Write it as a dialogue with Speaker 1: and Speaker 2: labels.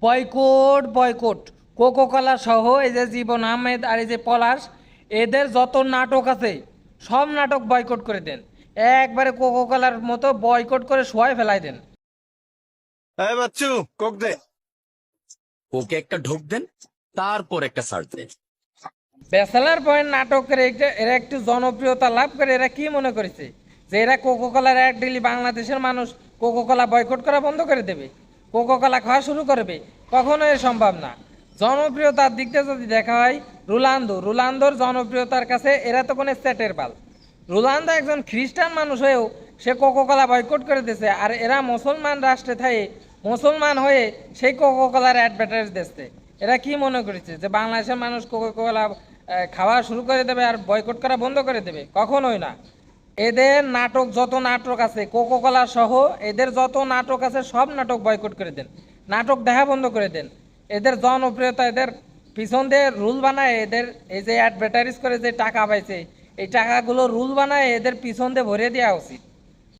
Speaker 1: Boycott boycott. Coca Cola সহ এই যে জীবন আহমেদ আর এই যে পলাশ এদের যত নাটক আছে সব নাটক বয়কট করে দেন। একবারে কোকো কোলার মতো বয়কট করে শোয়াই ফেলাই দেন।
Speaker 2: এই বাচ্চু কোক দে।
Speaker 3: ওকে একটা ঢোক দেন তারপর একটা সার্চ দেন।
Speaker 1: ব্যাচেলার পয়েন্ট নাটকের একটা- এরা একটু জনপ্রিয়তা লাভ করে এরা কি মনে করেছে? যে এরা কোকো কোলার এক ডেলি বাংলাদেশের মানুষ কোকো কোলা বয়কট করা বন্ধ করে দেবে। কোকো কোলা খাওয়া শুরু করবে, কখনো এ সম্ভব না। জনপ্রিয়তার দিক থেকে যদি দেখা হয় রুলান্দো রুলান্দোর জনপ্রিয়তার কাছে এরা তো কোনো স্টেটের পাল রোনালদো একজন খ্রিস্টান মানুষ হয়েও সে কোকো কোলা বয়কট করে দিয়েছে, আর এরা মুসলমান রাষ্ট্রে থাকে মুসলমান হয়ে সেই কোকো কোলার অ্যাডভার্টাইজ দিচ্ছে এরা কি মনে করেছে যে বাংলাদেশের মানুষ কোকো কোলা খাওয়া শুরু করে দেবে আর বয়কট করা বন্ধ করে দেবে? কখনোই না। এদের নাটক, যত নাটক আছে কোকোকলা সহ এদের যত নাটক আছে, সব নাটক বয়কট করে দেন। নাটক দেখা বন্ধ করে দেন। এদের জনপ্রিয়তা, এদের পিছন দিয়ে রুল বানায়, এদের এই যে অ্যাডভার্টাইজ করে যে টাকা পাইছে, এই টাকাগুলো রুল বানায়, এদের পিছন দিয়ে ভরে দেওয়া উচিত।